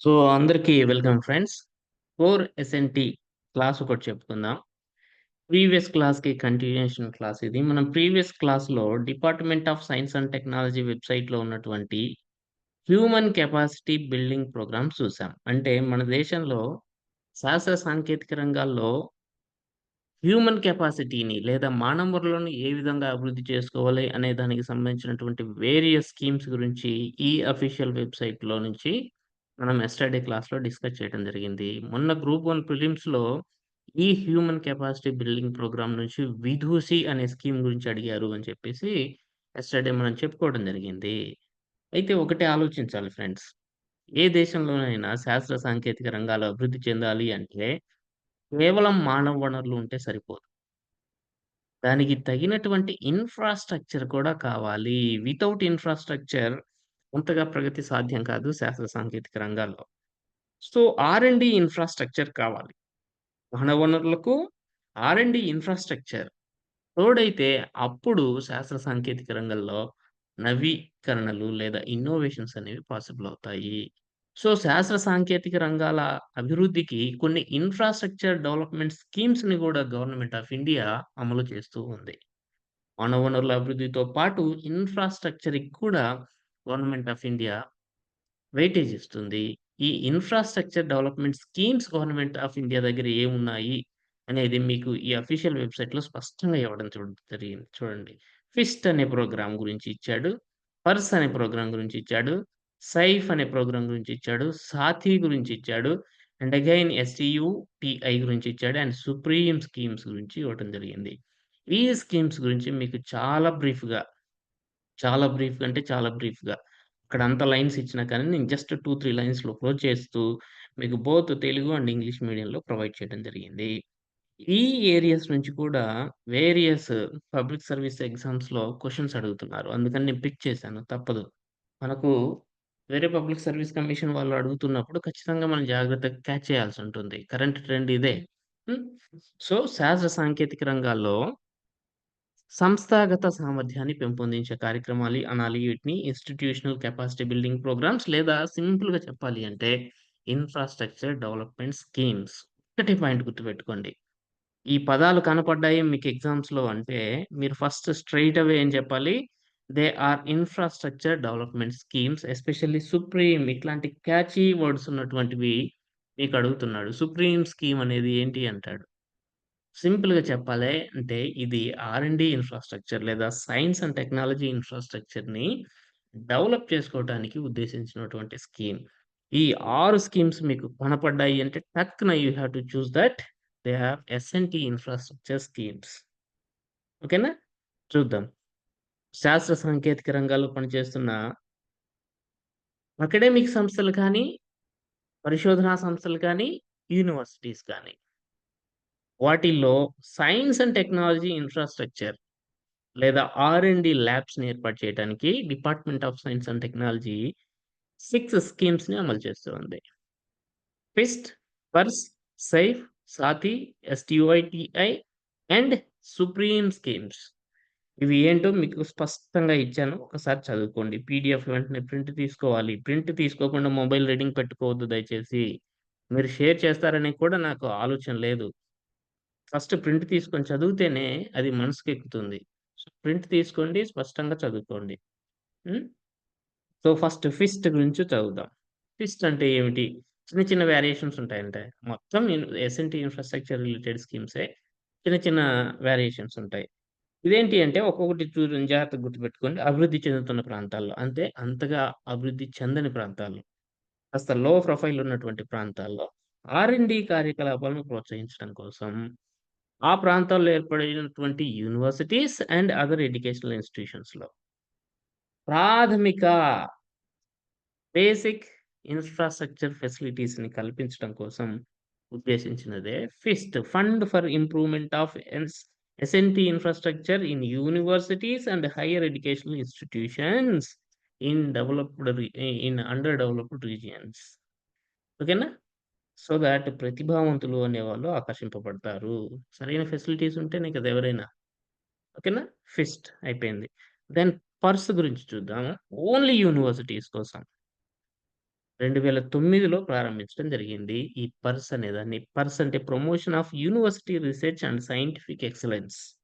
So, అందరికీ welcome friends. For S N T class ఒకటి చెప్పుకుందాం. ప్రీవియస్ క్లాస్‌కి కంటిన్యూషన్ క్లాస్ ఇది. మనం ప్రీవియస్ క్లాస్‌లో department of science and technology వెబ్‌సైట్‌లో ఉన్నటువంటి హ్యూమన్ కెపాసిటీ బిల్డింగ్ ప్రోగ్రామ్స్ చూసాం. అంటే మన దేశంలో శాస్త్ర సాంకేతిక రంగాల్లో హ్యూమన్ కెపాసిటీని లేదా మానవ వనరులను ఏ విధంగా అభివృద్ధి చేసుకోవాలి అనే దానికి సంబంధించినటువంటి వేరియస్ స్కీమ్స్ గురించి ఈ అఫీషియల్ వెబ్‌సైట్‌లో నుంచి మనం ఎస్టర్డే క్లాస్‌లో డిస్కస్ చేయడం జరిగింది. మొన్న గ్రూప్ వన్ ప్రిలిమ్స్‌లో ఈ హ్యూమన్ కెపాసిటీ బిల్డింగ్ ప్రోగ్రామ్ నుంచి విధూసి అనే స్కీమ్ గురించి అడిగారు అని చెప్పేసి ఎస్టర్డే మనం చెప్పుకోవడం జరిగింది. అయితే ఒకటే ఆలోచించాలి ఫ్రెండ్స్. ఏ దేశంలోనైనా శాస్త్ర సాంకేతిక రంగాలు అభివృద్ధి చెందాలి అంటే కేవలం మానవ వనరులు ఉంటే సరిపోదు. దానికి తగినటువంటి ఇన్‌ఫ్రాస్ట్రక్చర్ కూడా కావాలి. వితౌట్ ఇన్‌ఫ్రాస్ట్రక్చర్ అంతగా ప్రగతి సాధ్యం కాదు శాస్త్ర సాంకేతిక రంగాల్లో. So, R and D infrastructure కావాలి. మానవ వనరులకు ఆర్ అండ్ డి ఇన్‌ఫ్రాస్ట్రక్చర్ తోడైతే అప్పుడు శాస్త్ర సాంకేతిక రంగంలో నవీకరణలు లేదా ఇన్నోవేషన్స్ అనేవి పాసిబుల్ అవుతాయి. సో, శాస్త్ర సాంకేతిక రంగాల అభివృద్ధికి కొన్ని ఇన్‌ఫ్రాస్ట్రక్చర్ డెవలప్‌మెంట్ స్కీమ్స్‌ని కూడా గవర్నమెంట్ ఆఫ్ ఇండియా అమలు చేస్తూ ఉంది. మానవ వనరుల అభివృద్ధితో పాటు ఇన్‌ఫ్రాస్ట్రక్చర్‌కి కూడా గవర్నమెంట్ ఆఫ్ ఇండియా వెయిటేజ్ ఇస్తుంది. ఈ infrastructure development schemes government of India దగ్గర ఏమున్నాయి అనేది మీకు ఈ అఫీషియల్ వెబ్‌సైట్‌లో స్పష్టంగా ఇవ్వడం చూడ జరిగింది. చూడండి. ఫిస్ట్ అనే ప్రోగ్రామ్ గురించి ఇచ్చాడు. పర్స్ అనే ప్రోగ్రామ్ గురించి ఇచ్చాడు. సైఫ్ అనే ప్రోగ్రామ్ గురించి ఇచ్చాడు. సాథీ గురించి ఇచ్చాడు. అండ్ అగైన్ ఎస్‌టియుటిఐ గురించి ఇచ్చాడు. అండ్ సుప్రీం స్కీమ్స్ గురించి ఇవ్వటం జరిగింది. ఈ స్కీమ్స్ గురించి మీకు చాలా బ్రీఫ్‌గా చాలా బ్రీఫ్‌గా అంటే చాలా బ్రీఫ్‌గా అక్కడ అంత లైన్స్ ఇచ్చినా కానీ నేను జస్ట్ 2, 3 లైన్స్‌లో క్లోజ్ చేస్తూ మీకు both Telugu and English medium provide చేయడం జరిగింది. ఈ ఏరియాస్ నుంచి కూడా వేరియస్ పబ్లిక్ సర్వీస్ ఎగ్జామ్స్‌లో క్వశ్చన్స్ అడుగుతున్నారు. అందుకని నేను పిక్ చేశాను తప్పదు. మనకు వేరే పబ్లిక్ సర్వీస్ కమిషన్ వాళ్ళు అడుగుతున్నప్పుడు ఖచ్చితంగా మనం జాగ్రత్తగా క్యాచ్ చేయాల్సి ఉంటుంది. కరెంట్ ట్రెండ్ ఇదే. Hmm? సో, శాస్త్ర సాంకేతిక రంగాల్లో సంస్థాగత సామర్థ్యాన్ని పెంపొందించే కార్యక్రమాలు అనాలి వీటిని ఇన్‌స్టిట్యూషనల్ కెపాసిటీ బిల్డింగ్ ప్రోగ్రామ్స్ లేదా సింపుల్‌గా చెప్పాలి అంటే ఇన్‌ఫ్రాస్ట్రక్చర్ డెవలప్‌మెంట్ స్కీమ్స్. ఒకటి పాయింట్ గుర్తుపెట్టుకోండి. ఈ పదాలు కనపడ్డాయి మీకు ఎగ్జామ్స్‌లో అంటే మీరు ఫస్ట్ స్ట్రెయిట్ అవే ఏం చెప్పాలి? They are infrastructure development schemes especially supreme ఇట్లాంటి క్యాచీ వర్డ్స్ ఉన్నటువంటివి మీకు అడుగుతున్నాడు. సుప్రీం స్కీమ్ అనేది ఏంటి అంటాడు. సింపుల్‌గా చెప్పాలి అంటే ఇది ఆర్ అండ్ ఇన్‌ఫ్రాస్ట్రక్చర్ లేదా సైన్స్ అండ్ టెక్నాలజీ ఇన్‌ఫ్రాస్ట్రక్చర్‌ని డెవలప్ చేసుకోవటానికి ఉద్దేశించినటువంటి స్కీమ్. ఈ 6 స్కీమ్స్ మీకు కనపడ్డాయి అంటే టక్కున you have to choose that they are S N T infrastructure schemes. ఓకేనా? చూద్దాం. శాస్త్ర సాంకేతిక రంగాల్లో పనిచేస్తున్న అకాడెమిక్ సంస్థలు కానీ, పరిశోధనా సంస్థలు కానీ, యూనివర్సిటీస్ కానీ వాటిల్లో సైన్స్ అండ్ టెక్నాలజీ ఇన్‌ఫ్రాస్ట్రక్చర్ లేదా ఆర్ అండ్ డి ల్యాబ్స్‌ని ఏర్పాటు చేయడానికి department of science and technology six స్కీమ్స్‌ని అమలు చేస్తూ ఉంది. PURSE, SAIF, SATHI S T I T I and SUPREME schemes. ఇవి ఏంటో మీకు స్పష్టంగా ఇచ్చాను. ఒకసారి చదువుకోండి. పీడిఎఫ్ వెంటనే ప్రింట్ తీసుకోవాలి. ప్రింట్ తీసుకోకుండా మొబైల్ రీడింగ్ పెట్టుకోవద్దు దయచేసి. మీరు షేర్ చేస్తారని కూడా నాకు ఆలోచన లేదు. ఫస్ట్ ప్రింట్ తీసుకొని చదివితేనే అది మనసుకెక్కుతుంది. సో, ప్రింట్ తీసుకోండి. స్పష్టంగా చదువుకోండి. సో, ఫస్ట్ ఫిస్ట్ గురించి చదువుదాం. ఫిస్ట్ అంటే ఏమిటి? చిన్న చిన్న వేరియేషన్స్ ఉంటాయంటే మొత్తం ఎస్ఎన్టీ ఇన్‌ఫ్రాస్ట్రక్చర్ రిలేటెడ్ స్కీమ్సే. చిన్న చిన్న వేరియేషన్స్ ఉంటాయి. ఇదేంటి అంటే ఒక్కొక్కటి చూ జాగ్రత్తగా గుర్తుపెట్టుకోండి. అభివృద్ధి చెందుతున్న ప్రాంతాల్లో అంటే అంతగా అభివృద్ధి చెందని ప్రాంతాల్లో. కాస్త లో ప్రొఫైల్ ఉన్నటువంటి ప్రాంతాల్లో ఆర్ డి కార్యకలాపాలను ప్రోత్సహించడం కోసం ఆ ప్రాంతాల్లో ఏర్పడినటువంటి యూనివర్సిటీస్ అండ్ అదర్ ఎడ్యుకేషనల్ ఇన్‌స్టిట్యూషన్స్‌లో ప్రాథమిక బేసిక్ ఇన్‌ఫ్రాస్ట్రక్చర్ ఫెసిలిటీస్‌ని కల్పించడం కోసం ఉద్దేశించినదే FIST fund for improvement of ఎన్స్ S and T infrastructure in universities and higher educational institutions in developed రి ఇన్ అండర్ డెవలప్డ్ రీజియన్స్. ఓకేనా? సో దట్ ప్రతిభావంతులు అనేవాళ్ళు ఆకర్షింపబడతారు. సరైన ఫెసిలిటీస్ ఉంటేనే కదా ఎవరైనా. ఓకేనా? ఫిస్ట్ అయిపోయింది. దెన్ పర్స్ గురించి చూద్దాము. ఓన్లీ యూనివర్సిటీస్ కోసం. 2009లో ప్రారంభించడం జరిగింది. ఈ పర్స్ అనేదాన్ని. పర్స్ అంటే promotion of university research and scientific excellence.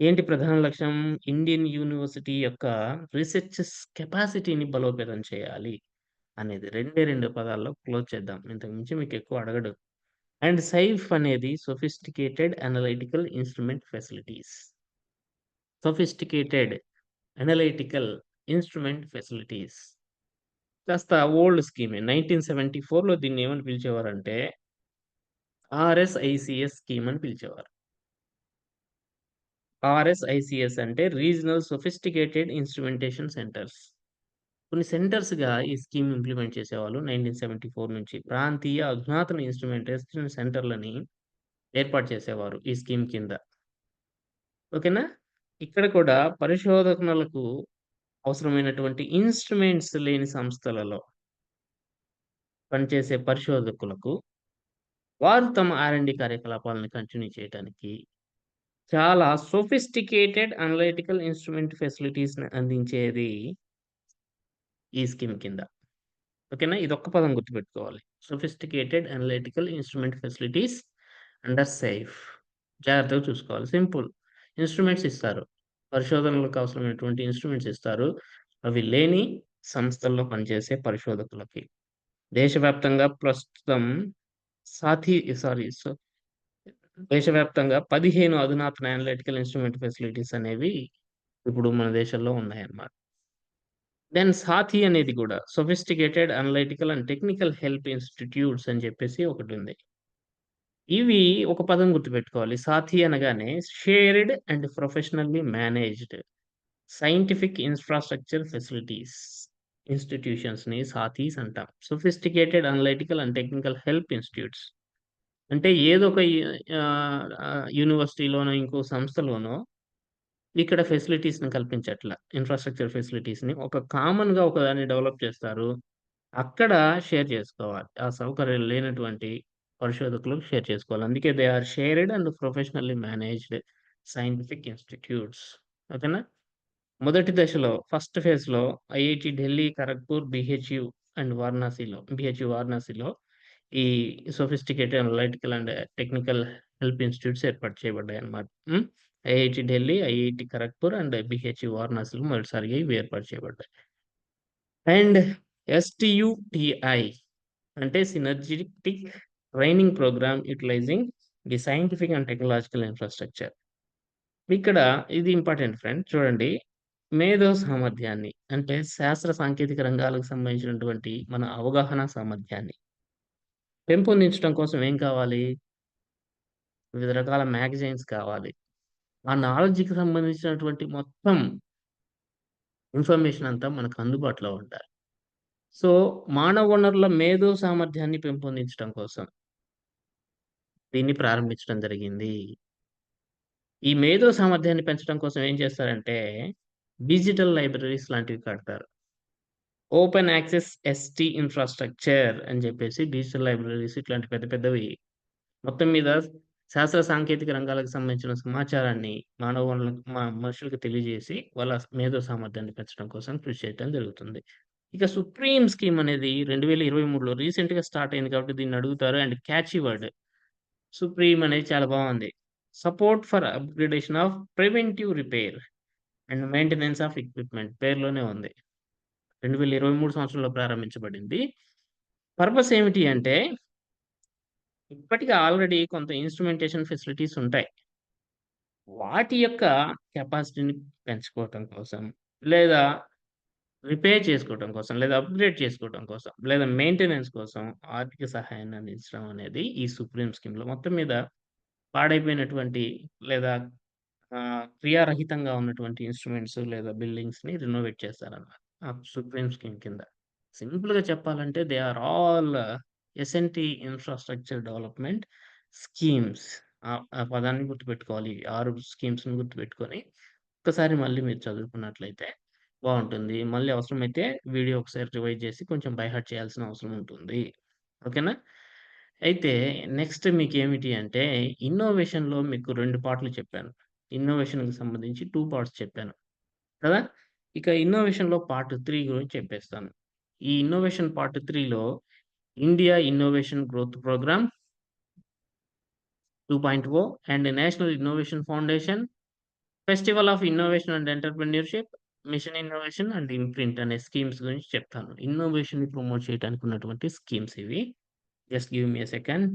ఏంటి ప్రధాన లక్ష్యం? ఇండియన్ యూనివర్సిటీ యొక్క రీసెర్చ్ కెపాసిటీని బలోపేతం చేయాలి అనేది. రెండే రెండు పదాల్లో క్లోజ్ చేద్దాం. ఇంతకు మించి మీకెక్కువ అడగడు. అండ్ సైఫ్ అనేది sophisticated analytical instrument facilities. Sophisticated analytical instrument facilities. కాస్త ఓల్డ్ స్కీమే. నైన్టీన్ సెవెంటీ ఫోర్లో దీన్ని ఏమని పిలిచేవారంటే ఆర్ఎస్ఐసిఎస్ స్కీమ్ అని పిలిచేవారు. ఆర్ఎస్ఐసిఎస్ అంటే రీజనల్ సొఫిస్టికేటెడ్ ఇన్‌స్ట్రుమెంటేషన్ సెంటర్స్. కొన్ని సెంటర్స్‌గా ఈ స్కీమ్ ఇంప్లిమెంట్ చేసేవాళ్ళు 1974 నుంచి. ప్రాంతీయ అధునాతన ఇన్‌స్ట్రుమెంటేషన్ సెంటర్‌లని ఏర్పాటు చేసేవారు ఈ స్కీమ్ కింద. ఓకేనా? ఇక్కడ కూడా పరిశోధనలకు అవసరమైనటువంటి ఇన్‌స్ట్రుమెంట్స్ లేని సంస్థలలో పనిచేసే పరిశోధకులకు వారు తమ ఆర్ఎండి కార్యకలాపాలను కంటిన్యూ చేయడానికి చాలా సోఫిస్టికేటెడ్ అనలైటికల్ ఇన్‌స్ట్రుమెంట్ ఫెసిలిటీస్‌ని అందించేది ఈ స్కీమ్ కింద. ఓకేనా? ఇది ఒక్క పదం గుర్తుపెట్టుకోవాలి. Sophisticated analytical instrument facilities under SAIF జాగ్రత్తగా చూసుకోవాలి. సింపుల్. ఇన్‌స్ట్రుమెంట్స్ ఇస్తారు. పరిశోధనలకు అవసరమైనటువంటి ఇన్‌స్ట్రుమెంట్స్ ఇస్తారు. అవి లేని సంస్థల్లో పనిచేసే పరిశోధకులకి. దేశవ్యాప్తంగా ప్రస్తుతం సాథీ సారీ సో దేశవ్యాప్తంగా 15 అధునాతన అనలిటికల్ ఇన్‌స్ట్రుమెంట్ ఫెసిలిటీస్ అనేవి ఇప్పుడు మన దేశంలో ఉన్నాయన్నమాట. దెన్ సాథి అనేది కూడా sophisticated analytical and technical help institutes అని చెప్పేసి ఒకటుంది. ఇవి ఒక పదం గుర్తుపెట్టుకోవాలి. సాథి అనగానే shared and professionally managed scientific infrastructure facilities ఇన్‌స్టిట్యూషన్స్‌ని SATHIs అంటాం. Sophisticated analytical and technical help institutes. అంటే ఏదో ఒక యూనివర్సిటీలోనో, ఇంకో సంస్థలోనో ఇక్కడ ఫెసిలిటీస్‌ని కల్పించట్ల. ఇన్‌ఫ్రాస్ట్రక్చర్ ఫెసిలిటీస్‌ని ఒక కామన్‌గా ఒకదాన్ని డెవలప్ చేస్తారు. అక్కడ షేర్ చేసుకోవాలి. ఆ సౌకర్యాలు లేనటువంటి పరిశోధకులు షేర్ చేసుకోవాలి. అందుకే they are shared and professionally managed scientific institutes. ఓకేనా? మొదటి దశలో ఫస్ట్ ఫేజ్‌లో IIT Delhi, Kharagpur, BHU and వారణాసిలో బిహెచ్యు వారణాసిలో ఈ sophisticated analytical and technical help institutes ఏర్పాటు చేయబడ్డాయి అన్నమాట IIT Delhi, IIT Kharagpur and BHU వారణాసిలో మొదటిసారిగా ఇవి ఏర్పాటు చేయబడ్డాయి. అండ్ ఎస్‌టియుటిఐ అంటే synergistic training programme utilizing the scientific and technological infrastructure. ఇక్కడ ఇది ఇంపార్టెంట్ ఫ్రెండ్ చూడండి. మేధో సామర్థ్యాన్ని అంటే శాస్త్ర సాంకేతిక రంగాలకు సంబంధించినటువంటి మన అవగాహన సామర్థ్యాన్ని పెంపొందించడం కోసం ఏం కావాలి? వివిధ రకాల మ్యాగజైన్స్ కావాలి. ఆ నాలెడ్జ్‌కి సంబంధించినటువంటి మొత్తం ఇన్ఫర్మేషన్ అంతా మనకు అందుబాటులో ఉండాలి. సో, మానవ వనరుల మేధో సామర్థ్యాన్ని పెంపొందించడం కోసం దీన్ని ప్రారంభించడం జరిగింది. ఈ మేధో సామర్థ్యాన్ని పెంచడం కోసం ఏం చేస్తారంటే, డిజిటల్ లైబ్రరీస్ లాంటివి కడతారు. ఓపెన్ యాక్సెస్ ఎస్టీ ఇన్‌ఫ్రాస్ట్రక్చర్ అని చెప్పేసి డిజిటల్ లైబ్రరీస్ ఇట్లాంటి పెద్ద పెద్దవి మొత్తం మీద శాస్త్ర సాంకేతిక రంగాలకు సంబంధించిన సమాచారాన్ని మానవ వనరులకు మా మనుషులకు తెలియజేసి వాళ్ళ మేధో సామర్థ్యాన్ని పెంచడం కోసం కృషి చేయటం జరుగుతుంది. ఇక సుప్రీం స్కీమ్ అనేది 2023లో రీసెంట్‌గా స్టార్ట్ అయింది కాబట్టి దీన్ని అడుగుతారు. And catchy word. సుప్రీం అనేది చాలా బాగుంది support for upgradation of preventive repair and maintenance of equipment పేరులోనే ఉంది. 2023 సంవత్సరంలో ప్రారంభించబడింది. పర్పస్ ఏమిటి అంటే ఇప్పటికి ఆల్రెడీ కొంత ఇన్‌స్ట్రుమెంటేషన్ ఫెసిలిటీస్ ఉంటాయి. వాటి యొక్క కెపాసిటీని పెంచుకోవటం కోసం, లేదా రిపేర్ చేసుకోవటం కోసం, లేదా అప్‌గ్రేడ్ చేసుకోవటం కోసం, లేదా మెయింటెనెన్స్ కోసం ఆర్థిక సహాయాన్ని అందించడం అనేది ఈ సుప్రీం స్కీమ్‌లో మొత్తం మీద పాడైపోయినటువంటి లేదా క్రియారహితంగా ఉన్నటువంటి ఇన్‌స్ట్రుమెంట్స్ లేదా బిల్డింగ్స్‌ని రినోవేట్ చేస్తారన్నమాట. ఆ సుప్రీం స్కీమ్ కింద. సింపుల్‌గా చెప్పాలంటే they are all S and T infrastructure development schemes. ఆ పదాన్ని గుర్తుపెట్టుకోవాలి. ఆరు స్కీమ్స్‌ని గుర్తుపెట్టుకొని ఒక్కసారి మళ్ళీ మీరు చదువుకున్నట్లయితే బాగుంటుంది మళ్ళీ అవసరమైతే వీడియో ఒకసారి రివైజ్ చేసి కొంచెం బైహార్ట్ చేయాల్సిన అవసరం ఉంటుంది. ఓకేనా? అయితే నెక్స్ట్ మీకు ఏమిటి అంటే ఇన్నోవేషన్‌లో మీకు రెండు పార్ట్‌లు చెప్పాను. ఇన్నోవేషన్‌కి సంబంధించి టూ పార్ట్స్ చెప్పాను. కదా! ఇక ఇన్నోవేషన్‌లో పార్ట్ త్రీ గురించి చెప్పేస్తాను. ఈ ఇన్నోవేషన్ పార్ట్ త్రీలో India innovation growth programme 2.0 and national innovation foundation, festival of innovation and entrepreneurship, mission innovation and imprint అనే స్కీమ్స్ గురించి చెప్తాను. ఇన్నోవేషన్‌ని ప్రమోట్ చేయటానికి ఉన్నటువంటి స్కీమ్స్ ఇవి. Just give me a second.